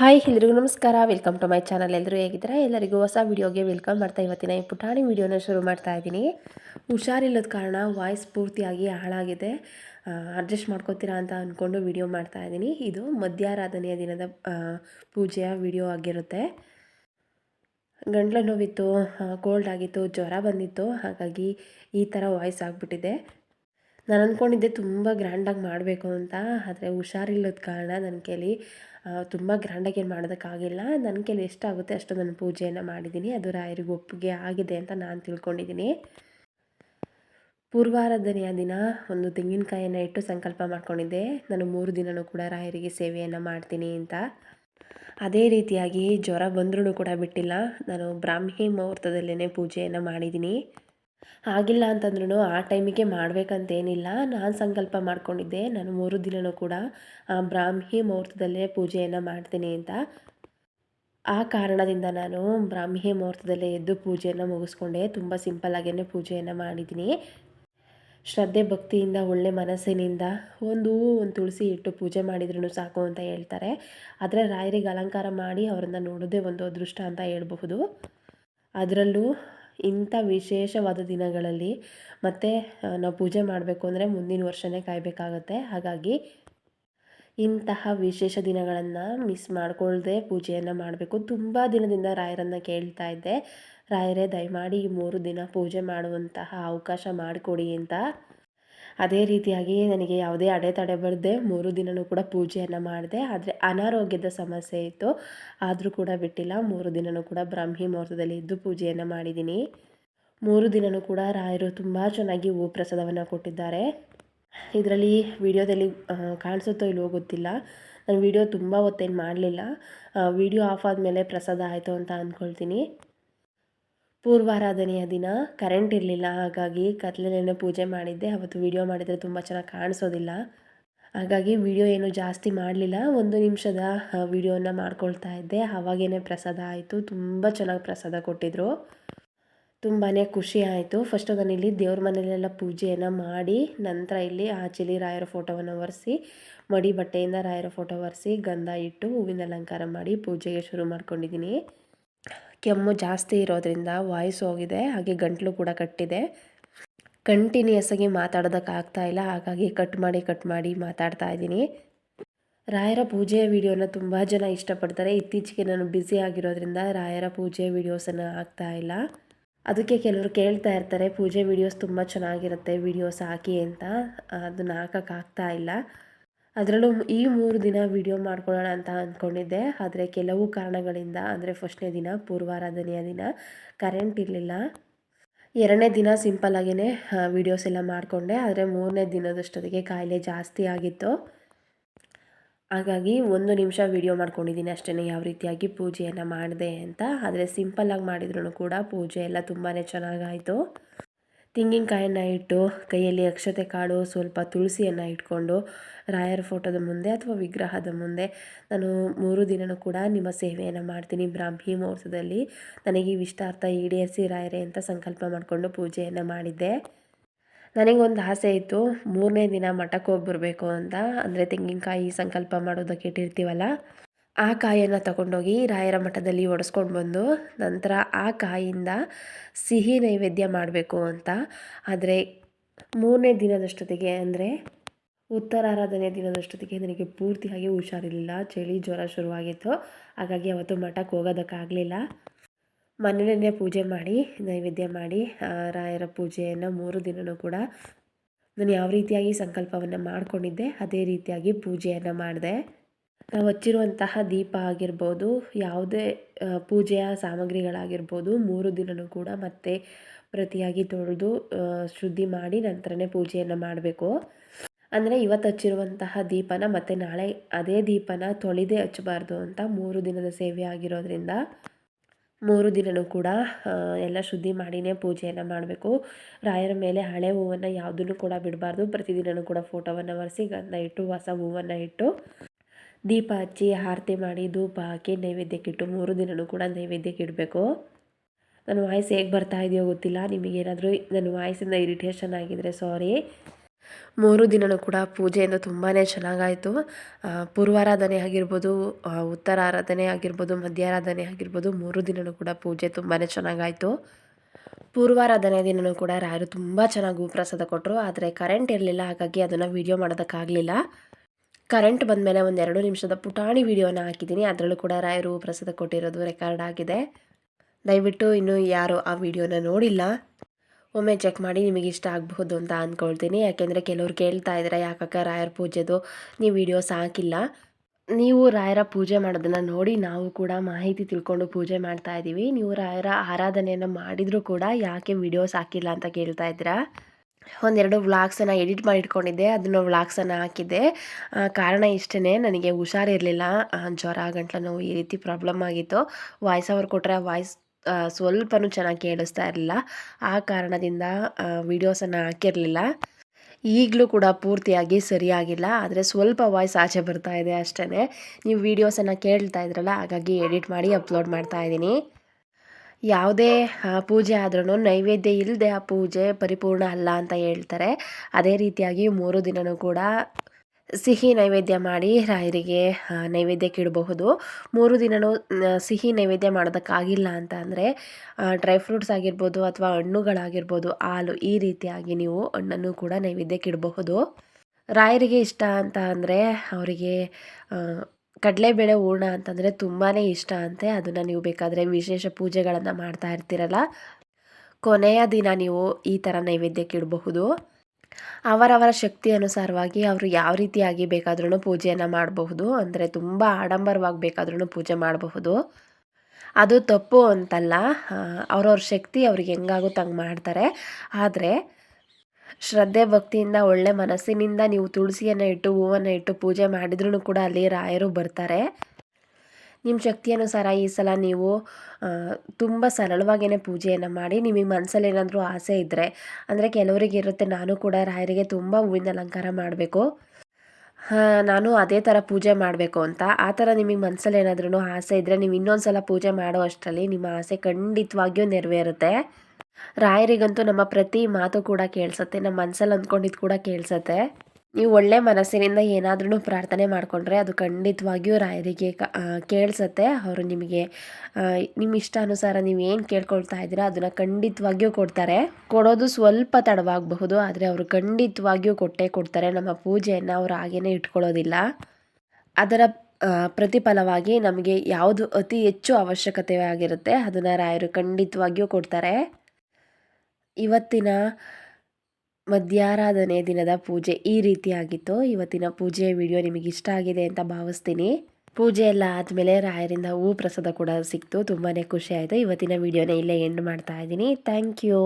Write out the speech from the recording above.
Hi, ಎಲ್ರಿಗೂ ನಮಸ್ಕಾರ. Welcome to my channel ಎಲ್ಲರೂ ಹೇಗಿದ್ದೀರಾ? ಎಲ್ಲರಿಗೂ ಹೊಸ ವಿಡಿಯೋಗೆ ವೆಲ್ಕಮ್ ಮಾಡ್ತಾ ಇವತ್ತಿನ ಈ ಪುಟಾಣಿ ವಿಡಿಯೋನ ಶುರು ಮಾಡ್ತಾ ಇದ್ದೀನಿ. ಹುಷಾರಿಲ್ಲದ ಕಾರಣ ವಾಯ್ಸ್ ಪೂರ್ತಿಯಾಗಿ ಹಾಳಾಗಿದೆ. ಅಡ್ಜಸ್ಟ್ ಮಾಡ್ಕೋತೀರಾ ಅಂತ ಅಂದ್ಕೊಂಡು ವಿಡಿಯೋ ಮಾಡ್ತಾ ಇದ್ದೀನಿ. ಇದು ಮಧ್ಯಾರಾಧನೆಯ ದಿನದ ಪೂಜೆಯ ವಿಡಿಯೋ ಆಗಿರುತ್ತೆ. ಗಂಟ್ಲ ನೋವಿತ್ತು ಕೋಲ್ಡ್ ಆಗಿತ್ತು, ಜ್ವರ ಬಂದಿತ್ತು. ಹಾಗಾಗಿ ಈ ಥರ ವಾಯ್ಸ್ ಆಗಿಬಿಟ್ಟಿದೆ. ನಾನು ಅಂದ್ಕೊಂಡಿದ್ದೆ ತುಂಬ ಗ್ರ್ಯಾಂಡಾಗಿ ಮಾಡಬೇಕು ಅಂತ, ಆದರೆ ಹುಷಾರಿಲ್ಲದ ಕಾರಣ ನನ್ನ ಕೈಲಿ ತುಂಬ ಗ್ರ್ಯಾಂಡಾಗಿ ಏನು ಮಾಡೋದಕ್ಕಾಗಿಲ್ಲ ನನ್ನ ಕೈಲಿ ಎಷ್ಟಾಗುತ್ತೆ ಅಷ್ಟು ನಾನು ಪೂಜೆಯನ್ನು ಮಾಡಿದ್ದೀನಿ ಅದು ರಾಯರಿಗೆ ಒಪ್ಪಿಗೆ ಆಗಿದೆ ಅಂತ ನಾನು ತಿಳ್ಕೊಂಡಿದ್ದೀನಿ ಪೂರ್ವಾರಾಧನೆಯ ದಿನ ಒಂದು ತೆಂಗಿನಕಾಯಿಯನ್ನು ಇಟ್ಟು ಸಂಕಲ್ಪ ಮಾಡ್ಕೊಂಡಿದ್ದೆ. ನಾನು ಮೂರು ದಿನವೂ ಕೂಡ ರಾಯರಿಗೆ ಸೇವೆಯನ್ನು ಮಾಡ್ತೀನಿ ಅಂತ. ಅದೇ ರೀತಿಯಾಗಿ ಜ್ವರ ಬಂದ್ರೂ ಕೂಡ ಬಿಟ್ಟಿಲ್ಲ. ನಾನು ಬ್ರಾಹ್ಮಿ ಮುಹೂರ್ತದಲ್ಲೇ ಪೂಜೆಯನ್ನು ಮಾಡಿದ್ದೀನಿ ಆಗಿಲ್ಲ ಅಂತಂದ್ರೂ ಆ ಟೈಮಿಗೆ ಮಾಡಬೇಕಂತೇನಿಲ್ಲ. ನಾನು ಸಂಕಲ್ಪ ಮಾಡ್ಕೊಂಡಿದ್ದೆ. ನಾನು ಮೂರು ದಿನವೂ ಕೂಡ ಆ ಬ್ರಾಹ್ಮಿ ಮುಹೂರ್ತದಲ್ಲೇ ಪೂಜೆಯನ್ನು ಮಾಡ್ತೀನಿ ಅಂತ. ಆ ಕಾರಣದಿಂದ ನಾನು ಬ್ರಾಹ್ಮಿ ಮುಹೂರ್ತದಲ್ಲೇ ಎದ್ದು ಪೂಜೆಯನ್ನು ಮುಗಿಸ್ಕೊಂಡೆ. ತುಂಬ ಸಿಂಪಲ್ಲಾಗೇ ಪೂಜೆಯನ್ನು ಮಾಡಿದ್ದೀನಿ. ಶ್ರದ್ಧೆ ಭಕ್ತಿಯಿಂದ, ಒಳ್ಳೆ ಮನಸ್ಸಿನಿಂದ ಒಂದು ಒಂದು ತುಳಸಿ ಇಟ್ಟು ಪೂಜೆ ಮಾಡಿದ್ರೂ ಸಾಕು ಅಂತ ಹೇಳ್ತಾರೆ. ಆದರೆ ರಾಯರಿಗೆ ಅಲಂಕಾರ ಮಾಡಿ ಅವರನ್ನು ನೋಡೋದೇ ಒಂದು ಅದೃಷ್ಟ ಅಂತ ಹೇಳಬಹುದು. ಅದರಲ್ಲೂ ಇಂಥ ವಿಶೇಷವಾದ ದಿನಗಳಲ್ಲಿ ಮತ್ತು ನಾವು ಪೂಜೆ ಮಾಡಬೇಕು ಅಂದರೆ ಮುಂದಿನ ವರ್ಷನೇ ಕಾಯಬೇಕಾಗತ್ತೆ. ಹಾಗಾಗಿ ಇಂತಹ ವಿಶೇಷ ದಿನಗಳನ್ನು ಮಿಸ್ ಮಾಡಿಕೊಳ್ದೆ ಪೂಜೆಯನ್ನು ಮಾಡಬೇಕು. ತುಂಬ ದಿನದಿಂದ ರಾಯರನ್ನು ಕೇಳ್ತಾ ಇದ್ದೆ. ರಾಯರೇ ದಯಮಾಡಿ ಈ ಮೂರು ದಿನ ಪೂಜೆ ಮಾಡುವಂತಹ ಅವಕಾಶ ಮಾಡಿಕೊಡಿ ಅಂತ. ಅದೇ ರೀತಿಯಾಗಿ ನನಗೆ ಯಾವುದೇ ಅಡೆತಡೆ ಬರದೆ ಮೂರು ದಿನವೂ ಕೂಡ ಪೂಜೆಯನ್ನು ಮಾಡಿದೆ. ಆದರೆ ಅನಾರೋಗ್ಯದ ಸಮಸ್ಯೆ ಇತ್ತು. ಆದರೂ ಕೂಡ ಬಿಟ್ಟಿಲ್ಲ. ಮೂರು ದಿನವೂ ಕೂಡ ಬ್ರಾಹ್ಮಿ ಮುಹೂರ್ತದಲ್ಲಿ ಇದ್ದು ಪೂಜೆಯನ್ನು ಮಾಡಿದ್ದೀನಿ. ಮೂರು ದಿನವೂ ಕೂಡ ರಾಯರು ತುಂಬ ಚೆನ್ನಾಗಿ ಹೂ ಪ್ರಸಾದವನ್ನು ಕೊಟ್ಟಿದ್ದಾರೆ. ಇದರಲ್ಲಿ ವಿಡಿಯೋದಲ್ಲಿ ಕಾಣಿಸುತ್ತೋ ಇಲ್ವೋ ಗೊತ್ತಿಲ್ಲ. ನಾನು ವಿಡಿಯೋ ತುಂಬ ಹೊತ್ತೇನು ಮಾಡಲಿಲ್ಲ. ವಿಡಿಯೋ ಆಫ್ ಆದಮೇಲೆ ಪ್ರಸಾದ ಆಯಿತು ಅಂತ ಅಂದ್ಕೊಳ್ತೀನಿ. ಪೂರ್ವಾರಾಧನೆಯ ದಿನ ಕರೆಂಟ್ ಇರಲಿಲ್ಲ, ಹಾಗಾಗಿ ಕತ್ಲಲ್ಲೇ ಪೂಜೆ ಮಾಡಿದ್ದೆ. ಅವತ್ತು ವಿಡಿಯೋ ಮಾಡಿದರೆ ತುಂಬ ಚೆನ್ನಾಗಿ ಕಾಣಿಸೋದಿಲ್ಲ. ಹಾಗಾಗಿ ವಿಡಿಯೋ ಏನು ಜಾಸ್ತಿ ಮಾಡಲಿಲ್ಲ. ಒಂದು ನಿಮಿಷದ ವಿಡಿಯೋನ ಮಾಡ್ಕೊಳ್ತಾ ಇದ್ದೆ. ಆವಾಗೇನೆ ಪ್ರಸಾದ ಆಯಿತು. ತುಂಬ ಚೆನ್ನಾಗಿ ಪ್ರಸಾದ ಕೊಟ್ಟಿದ್ದರು ತುಂಬಾ ಖುಷಿ ಆಯಿತು. ಫಸ್ಟು ನಾನು ಇಲ್ಲಿ ದೇವ್ರ ಮನೆಯಲ್ಲೆಲ್ಲ ಪೂಜೆಯನ್ನು ಮಾಡಿ, ನಂತರ ಇಲ್ಲಿ ಆಚೆಲಿ ರಾಯರ ಫೋಟೋವನ್ನು ಒರೆಸಿ, ಮಡಿ ಬಟ್ಟೆಯಿಂದ ರಾಯರ ಫೋಟೋ ಒರೆಸಿ, ಗಂಧ ಇಟ್ಟು ಹೂವಿನ ಅಲಂಕಾರ ಮಾಡಿ ಪೂಜೆಗೆ ಶುರು ಮಾಡ್ಕೊಂಡಿದ್ದೀನಿ ಕೆಮ್ಮು ಜಾಸ್ತಿ ಇರೋದ್ರಿಂದ ವಾಯ್ಸ್ ಹೋಗಿದೆ, ಹಾಗೆ ಗಂಟಲು ಕೂಡ ಕಟ್ಟಿದೆ. ಕಂಟಿನ್ಯೂಸ್ ಆಗಿ ಮಾತಾಡೋದಕ್ಕಾಗ್ತಾ ಇಲ್ಲ, ಹಾಗಾಗಿ ಕಟ್ ಮಾಡಿ ಕಟ್ ಮಾಡಿ ಮಾತಾಡ್ತಾ ಇದ್ದೀನಿ. ರಾಯರ ಪೂಜೆಯ ವಿಡಿಯೋನ ತುಂಬ ಜನ ಇಷ್ಟಪಡ್ತಾರೆ. ಇತ್ತೀಚೆಗೆ ನಾನು ಬ್ಯುಸಿ ಆಗಿರೋದ್ರಿಂದ ರಾಯರ ಪೂಜೆ ವಿಡಿಯೋಸನ್ನು ಹಾಕ್ತಾ ಇಲ್ಲ. ಅದಕ್ಕೆ ಕೆಲವರು ಕೇಳ್ತಾ ಇರ್ತಾರೆ, ಪೂಜೆ ವಿಡಿಯೋಸ್ ತುಂಬ ಚೆನ್ನಾಗಿರುತ್ತೆ, ವಿಡಿಯೋಸ್ ಹಾಕಿ ಅಂತ. ಅದನ್ನು ಹಾಕೋಕ್ಕಾಗ್ತಾ ಇಲ್ಲ. ಅದರಲ್ಲೂ ಈ ಮೂರು ದಿನ ವಿಡಿಯೋ ಮಾಡ್ಕೊಳ್ಳೋಣ ಅಂತ ಅಂದ್ಕೊಂಡಿದ್ದೆ ಆದರೆ ಕೆಲವು ಕಾರಣಗಳಿಂದ, ಅಂದರೆ ಫಸ್ಟ್ನೇ ದಿನ ಪೂರ್ವಾರಾಧನೆಯ ದಿನ ಕರೆಂಟ್ ಇರಲಿಲ್ಲ. ಎರಡನೇ ದಿನ ಸಿಂಪಲ್ಲಾಗೇ ವೀಡಿಯೋಸ್ ಎಲ್ಲ ಮಾಡಿಕೊಂಡೆ. ಆದರೆ ಮೂರನೇ ದಿನದಷ್ಟೊತ್ತಿಗೆ ಕಾಯಿಲೆ ಜಾಸ್ತಿ ಆಗಿತ್ತು. ಹಾಗಾಗಿ ಒಂದು ನಿಮಿಷ ವಿಡಿಯೋ ಮಾಡ್ಕೊಂಡಿದ್ದೀನಿ ಅಷ್ಟೇ ಯಾವ ರೀತಿಯಾಗಿ ಪೂಜೆಯನ್ನು ಮಾಡಿದೆ ಅಂತ. ಆದರೆ ಸಿಂಪಲ್ಲಾಗಿ ಮಾಡಿದ್ರು ಕೂಡ ಪೂಜೆ ಎಲ್ಲ ತುಂಬಾ ಚೆನ್ನಾಗಾಯಿತು ತೆಂಗಿನಕಾಯನ್ನು ಇಟ್ಟು ಕೈಯಲ್ಲಿ ಅಕ್ಷತೆ ಕಾಳು ಸ್ವಲ್ಪ ತುಳಸಿಯನ್ನು ಇಟ್ಕೊಂಡು ರಾಯರ ಫೋಟೋದ ಮುಂದೆ ಅಥವಾ ವಿಗ್ರಹದ ಮುಂದೆ ನಾನು ಮೂರು ದಿನವೂ ಕೂಡ ನಿಮ್ಮ ಸೇವೆಯನ್ನು ಮಾಡ್ತೀನಿ. ಬ್ರಾಹ್ಮಿ ಮುಹೂರ್ತದಲ್ಲಿ ನನಗೆ ಇಷ್ಟಾರ್ಥ ಈಡೇರಿಸಿ ರಾಯರೇ ಅಂತ ಸಂಕಲ್ಪ ಮಾಡಿಕೊಂಡು ಪೂಜೆಯನ್ನು ಮಾಡಿದ್ದೆ. ನನಗೊಂದು ಆಸೆ ಇತ್ತು, ಮೂರನೇ ದಿನ ಮಠಕ್ಕೆ ಹೋಗಿ ಬರಬೇಕು ಅಂತ. ಅಂದರೆ ತೆಂಗಿನಕಾಯಿ ಸಂಕಲ್ಪ ಮಾಡೋದಕ್ಕೆ ಇಟ್ಟಿರ್ತೀವಲ್ಲ? ಆ ಕಾಯನ್ನು ತಗೊಂಡೋಗಿ ರಾಯರ ಮಠದಲ್ಲಿ ಒಡೆಸ್ಕೊಂಡು ಬಂದು ನಂತರ ಆ ಕಾಯಿಂದ ಸಿಹಿ ನೈವೇದ್ಯ ಮಾಡಬೇಕು ಅಂತ. ಆದರೆ ಮೂರನೇ ದಿನದಷ್ಟೊತ್ತಿಗೆ ಅಂದರೆ ಉತ್ತರಾರಾಧನೆ ದಿನದಷ್ಟೊತ್ತಿಗೆ ನನಗೆ ಪೂರ್ತಿಯಾಗಿ ಹುಷಾರಿರಲಿಲ್ಲ. ಚಳಿ ಜ್ವರ ಶುರುವಾಗಿತ್ತು. ಹಾಗಾಗಿ ಅವತ್ತು ಮಠಕ್ಕೆ ಹೋಗೋದಕ್ಕಾಗಲಿಲ್ಲ. ಮನೆಯಲ್ಲೇ ಪೂಜೆ ಮಾಡಿ, ನೈವೇದ್ಯ ಮಾಡಿ ರಾಯರ ಪೂಜೆಯನ್ನು ಮೂರು ದಿನವೂ ಕೂಡ ನಾನು ಯಾವ ರೀತಿಯಾಗಿ ಸಂಕಲ್ಪವನ್ನು ಮಾಡಿಕೊಂಡಿದ್ದೆ, ಅದೇ ರೀತಿಯಾಗಿ ಪೂಜೆಯನ್ನು ಮಾಡಿದೆ. ನಾವು ಹಚ್ಚಿರುವಂತಹ ದೀಪ ಆಗಿರ್ಬೋದು, ಯಾವುದೇ ಪೂಜೆಯ ಸಾಮಗ್ರಿಗಳಾಗಿರ್ಬೋದು, ಮೂರು ದಿನವೂ ಕೂಡ ಮತ್ತೆ ಪ್ರತಿಯಾಗಿ ತೊಳೆದು ಶುದ್ಧಿ ಮಾಡಿ ನಂತರನೇ ಪೂಜೆಯನ್ನು ಮಾಡಬೇಕು. ಅಂದರೆ ಇವತ್ತು ಹಚ್ಚಿರುವಂತಹ ದೀಪನ ಮತ್ತು ನಾಳೆ ಅದೇ ದೀಪನ ತೊಳೆದೇ ಹಚ್ಚಬಾರ್ದು ಅಂತ ಮೂರು ದಿನದ ಸೇವೆ ಆಗಿರೋದ್ರಿಂದ ಮೂರು ದಿನವೂ ಕೂಡ ಎಲ್ಲ ಶುದ್ಧಿ ಮಾಡಿನೇ ಪೂಜೆಯನ್ನು ಮಾಡಬೇಕು. ರಾಯರ ಮೇಲೆ ಹಳೆ ಹೂವನ್ನು ಯಾವುದನ್ನು ಕೂಡ ಬಿಡಬಾರ್ದು. ಪ್ರತಿದಿನವೂ ಕೂಡ ಫೋಟೋವನ್ನು ಒರೆಸಿ ಗಂಧ ಇಟ್ಟು, ಹೊಸ ಹೂವನ್ನು ಇಟ್ಟು. ದೀಪ ಹಚ್ಚಿ ಆರತಿ ಮಾಡಿ ಧೂಪ ಹಾಕಿ ನೈವೇದ್ಯಕ್ಕಿಟ್ಟು ಮೂರು ದಿನವೂ ಕೂಡ ನೈವೇದ್ಯಕ್ಕೆ ಇಡಬೇಕು. ನನ್ನ ವಾಯ್ಸ್ ಹೇಗೆ ಬರ್ತಾ ಇದೆಯೋ ಗೊತ್ತಿಲ್ಲ. ನಿಮಗೇನಾದರೂ ನನ್ನ ವಾಯ್ಸಿಂದ ಇರಿಟೇಷನ್ ಆಗಿದ್ದರೆ ಸಾರಿ. ಮೂರು ದಿನವೂ ಕೂಡ ಪೂಜೆಯಿಂದ ತುಂಬಾ ಚೆನ್ನಾಗಾಯಿತು. ಪೂರ್ವಾರಾಧನೆ ಆಗಿರ್ಬೋದು ಉತ್ತರ ಉತ್ತರಾರಾಧನೆ ಆಗಿರ್ಬೋದು, ಮಧ್ಯಾರಾಧನೆ ಆಗಿರ್ಬೋದು, ಮೂರು ದಿನವೂ ಕೂಡ ಪೂಜೆ ತುಂಬಾ ಚೆನ್ನಾಗಾಯಿತು. ಪೂರ್ವಾರಾಧನೆ ದಿನವೂ ಕೂಡ ರಾಯರು ತುಂಬ ಚೆನ್ನಾಗಿ ಪ್ರಸಾದ ಕೊಟ್ಟರು ಆದರೆ ಕರೆಂಟ್ ಇರಲಿಲ್ಲ, ಹಾಗಾಗಿ ಅದನ್ನು ವೀಡಿಯೋ ಮಾಡೋದಕ್ಕಾಗಲಿಲ್ಲ. ಕರೆಂಟ್ ಬಂದಮೇಲೆ ಒಂದು ಎರಡು ನಿಮಿಷದ ಪುಟಾಣಿ ವಿಡಿಯೋನ ಹಾಕಿದ್ದೀನಿ. ಅದರಲ್ಲೂ ಕೂಡ ರಾಯರು ಪ್ರಸಾದ ಕೊಟ್ಟಿರೋದು ರೆಕಾರ್ಡ್ ಆಗಿದೆ. ದಯವಿಟ್ಟು ಇನ್ನೂ ಯಾರು ಆ ವಿಡಿಯೋನ ನೋಡಿಲ್ಲ, ಒಮ್ಮೆ ಚೆಕ್ ಮಾಡಿ ನಿಮಗೆ ಇಷ್ಟ ಆಗಬಹುದು ಅಂತ ಅಂದ್ಕೊಳ್ತೀನಿ ಯಾಕೆಂದರೆ ಕೆಲವ್ರು ಕೇಳ್ತಾ ಇದ್ದಾರೆ ಯಾಕಕ್ಕ ರಾಯರ ಪೂಜೆದು ನೀವು ವಿಡಿಯೋಸ್ ಹಾಕಿಲ್ಲ. ನೀವು ರಾಯರ ಪೂಜೆ ಮಾಡೋದನ್ನು ನೋಡಿ ನಾವು ಕೂಡ ಮಾಹಿತಿ ತಿಳ್ಕೊಂಡು ಪೂಜೆ ಮಾಡ್ತಾ ಇದ್ದೀವಿ ನೀವು ರಾಯರ ಆರಾಧನೆಯನ್ನು ಮಾಡಿದರೂ ಕೂಡ ಯಾಕೆ ವಿಡಿಯೋಸ್ ಹಾಕಿಲ್ಲ ಅಂತ ಕೇಳ್ತಾ ಇದ್ದೀರಾ? ಒಂದೆರಡು ವ್ಲಾಗ್ಸನ್ನು ಎಡಿಟ್ ಮಾಡಿ ಇಟ್ಕೊಂಡಿದ್ದೆ ಅದನ್ನು ವ್ಲಾಗ್ಸನ್ನು ಹಾಕಿದ್ದೆ. ಕಾರಣ ಇಷ್ಟೇ ನನಗೆ ಹುಷಾರಿರಲಿಲ್ಲ. ಜ್ವರ, ಗಂಟ್ಲು ನೋವು ಈ ರೀತಿ ಪ್ರಾಬ್ಲಮ್ ಆಗಿತ್ತು. ವಾಯ್ಸ್ ಓವರ್ ಕೊಟ್ಟರೆ ವಾಯ್ಸ್ ಸ್ವಲ್ಪನೂ ಚೆನ್ನಾಗಿ ಕೇಳಿಸ್ತಾ ಇರಲಿಲ್ಲ. ಆ ಕಾರಣದಿಂದ ವೀಡಿಯೋಸನ್ನು ಹಾಕಿರಲಿಲ್ಲ. ಈಗಲೂ ಕೂಡ ಪೂರ್ತಿಯಾಗಿ ಸರಿಯಾಗಿಲ್ಲ. ಆದರೆ ಸ್ವಲ್ಪ ವಾಯ್ಸ್ ಆಚೆ ಬರ್ತಾ ಇದೆ ಅಷ್ಟೇ ನೀವು ವೀಡಿಯೋಸನ್ನು ಕೇಳ್ತಾ ಇದ್ರಲ್ಲ, ಹಾಗಾಗಿ ಎಡಿಟ್ ಮಾಡಿ ಅಪ್ಲೋಡ್ ಮಾಡ್ತಾ ಇದ್ದೀನಿ. ಯಾವುದೇ ಪೂಜೆ ಆದ್ರೂ ನೈವೇದ್ಯ ಇಲ್ಲದೆ ಆ ಪೂಜೆ ಪರಿಪೂರ್ಣ ಅಲ್ಲ ಅಂತ ಹೇಳ್ತಾರೆ. ಅದೇ ರೀತಿಯಾಗಿ ಮೂರು ದಿನವೂ ಕೂಡ ಸಿಹಿ ನೈವೇದ್ಯ ಮಾಡಿ ರಾಯರಿಗೆ ನೈವೇದ್ಯಕ್ಕೆ ಇಡಬಹುದು ಮೂರು ದಿನವೂ ಸಿಹಿ ನೈವೇದ್ಯ ಮಾಡೋದಕ್ಕಾಗಿಲ್ಲ ಅಂತ ಅಂದರೆ ಡ್ರೈ ಫ್ರೂಟ್ಸ್ ಆಗಿರ್ಬೋದು ಅಥವಾ ಹಣ್ಣುಗಳಾಗಿರ್ಬೋದು, ಹಾಲು ಈ ರೀತಿಯಾಗಿ ನೀವು ಹಣ್ಣನ್ನು ಕೂಡ ನೈವೇದ್ಯಕ್ಕೆ ಇಡಬಹುದು ರಾಯರಿಗೆ ಇಷ್ಟ ಅಂತ ಅಂದರೆ, ಅವರಿಗೆ ಕಡಲೆಬೇಳೆ ಹೂರ್ಣ ಅಂತಂದರೆ ತುಂಬಾ ಇಷ್ಟ ಅಂತೆ. ಅದನ್ನು ನೀವು ಬೇಕಾದರೆ ವಿಶೇಷ ಪೂಜೆಗಳನ್ನು ಮಾಡ್ತಾ ಇರ್ತೀರಲ್ಲ. ಕೊನೆಯ ದಿನ ನೀವು ಈ ಥರ ನೈವೇದ್ಯಕ್ಕೆ ಇಡಬಹುದು. ಅವರವರ ಶಕ್ತಿ ಅನುಸಾರವಾಗಿ ಅವರು ಯಾವ ರೀತಿಯಾಗಿ ಬೇಕಾದ್ರೂ ಪೂಜೆಯನ್ನು ಮಾಡಬಹುದು. ಅಂದರೆ ತುಂಬ ಆಡಂಬರವಾಗಿ ಬೇಕಾದ್ರೂ ಪೂಜೆ ಮಾಡಬಹುದು. ಅದು ತಪ್ಪು ಅಂತಲ್ಲ. ಅವರವ್ರ ಶಕ್ತಿ ಅವ್ರಿಗೆ ಹೆಂಗಾಗುತ್ತೆ ಹಂಗೆ ಮಾಡ್ತಾರೆ. ಆದರೆ ಶ್ರದ್ಧೆ ಭಕ್ತಿಯಿಂದ ಒಳ್ಳೆ ಮನಸ್ಸಿನಿಂದ ನೀವು ತುಳಸಿಯನ್ನು ಇಟ್ಟು, ಹೂವನ್ನು ಇಟ್ಟು ಪೂಜೆ ಮಾಡಿದ್ರೂ ಕೂಡ ಅಲ್ಲಿ ರಾಯರು ಬರ್ತಾರೆ. ನಿಮ್ಮ ಶಕ್ತಿ ಅನುಸಾರ ಈ ಸಲ ನೀವು ತುಂಬ ಸರಳವಾಗಿಯೇ ಪೂಜೆಯನ್ನು ಮಾಡಿ ನಿಮಗೆ ಮನಸ್ಸಲ್ಲಿ ಏನಾದರೂ ಆಸೆ ಇದ್ದರೆ ಅಂದರೆ ಕೆಲವರಿಗೆ ಇರುತ್ತೆ, ನಾನು ಕೂಡ ರಾಯರಿಗೆ ತುಂಬ ಹೂವಿನ ಅಲಂಕಾರ ಮಾಡಬೇಕು. ನಾನು ಅದೇ ಥರ ಪೂಜೆ ಮಾಡಬೇಕು ಅಂತ. ಆ ಥರ ನಿಮಗೆ ಮನಸ್ಸಲ್ಲಿ ಏನಾದ್ರೂ ಆಸೆ ಇದ್ದರೆ ನೀವು ಇನ್ನೊಂದು ಸಲ ಪೂಜೆ ಮಾಡೋ ಅಷ್ಟರಲ್ಲಿ ನಿಮ್ಮ ಆಸೆ ಖಂಡಿತವಾಗಿಯೂ ನೆರವೇರುತ್ತೆ. ರಾಯರಿಗಂತೂ ನಮ್ಮ ಪ್ರತಿ ಮಾತು ಕೂಡ ಕೇಳಿಸುತ್ತೆ, ನಮ್ಮ ಮನಸ್ಸಲ್ಲಿ ಅಂದ್ಕೊಂಡಿದ್ದು ಕೂಡ ಕೇಳಿಸುತ್ತೆ. ನೀವು ಒಳ್ಳೆ ಮನಸ್ಸಿನಿಂದ ಏನಾದ್ರೂ ಪ್ರಾರ್ಥನೆ ಮಾಡಿಕೊಂಡ್ರೆ ಅದು ಖಂಡಿತವಾಗಿಯೂ ರಾಯರಿಗೆ ಕೇಳಿಸುತ್ತೆ. ಅವರು ನಿಮಗೆ ನಿಮ್ಮ ಇಷ್ಟಾನುಸಾರ ನೀವು ಏನು ಕೇಳ್ಕೊಳ್ತಾ ಇದ್ದೀರಾ ಅದನ್ನು ಖಂಡಿತವಾಗಿಯೂ ಕೊಡ್ತಾರೆ. ಕೊಡೋದು ಸ್ವಲ್ಪ ತಡವಾಗಬಹುದು, ಆದರೆ ಅವರು ಖಂಡಿತವಾಗಿಯೂ ಕೊಟ್ಟೇ ಕೊಡ್ತಾರೆ. ನಮ್ಮ ಪೂಜೆಯನ್ನು ಅವರು ಹಾಗೇನೆ ಇಟ್ಕೊಳ್ಳೋದಿಲ್ಲ. ಅದರ ಪ್ರತಿಫಲವಾಗಿ ನಮಗೆ ಯಾವುದು ಅತಿ ಹೆಚ್ಚು ಅವಶ್ಯಕತೆ ಆಗಿರುತ್ತೆ ಅದನ್ನು ರಾಯರು ಖಂಡಿತವಾಗಿಯೂ ಕೊಡ್ತಾರೆ. ಇವತ್ತಿನ ಮಧ್ಯಾರಾಧನೆ ದಿನದ ಪೂಜೆ ಈ ರೀತಿಯಾಗಿತ್ತು ಇವತ್ತಿನ ಪೂಜೆಯ ವಿಡಿಯೋ ನಿಮಗೆ ಇಷ್ಟ ಆಗಿದೆ ಅಂತ ಭಾವಿಸ್ತೀನಿ. ಪೂಜೆ ಎಲ್ಲ ಆದಮೇಲೆ ರಾಯರಿಂದ ಹೂ ಪ್ರಸಾದ ಕೂಡ ಸಿಕ್ತು. ತುಂಬಾ ಖುಷಿ ಆಯಿತು. ಇವತ್ತಿನ ವಿಡಿಯೋನ ಇಲ್ಲೇ ಎಂಡ್ ಮಾಡ್ತಾ ಇದ್ದೀನಿ. Thank you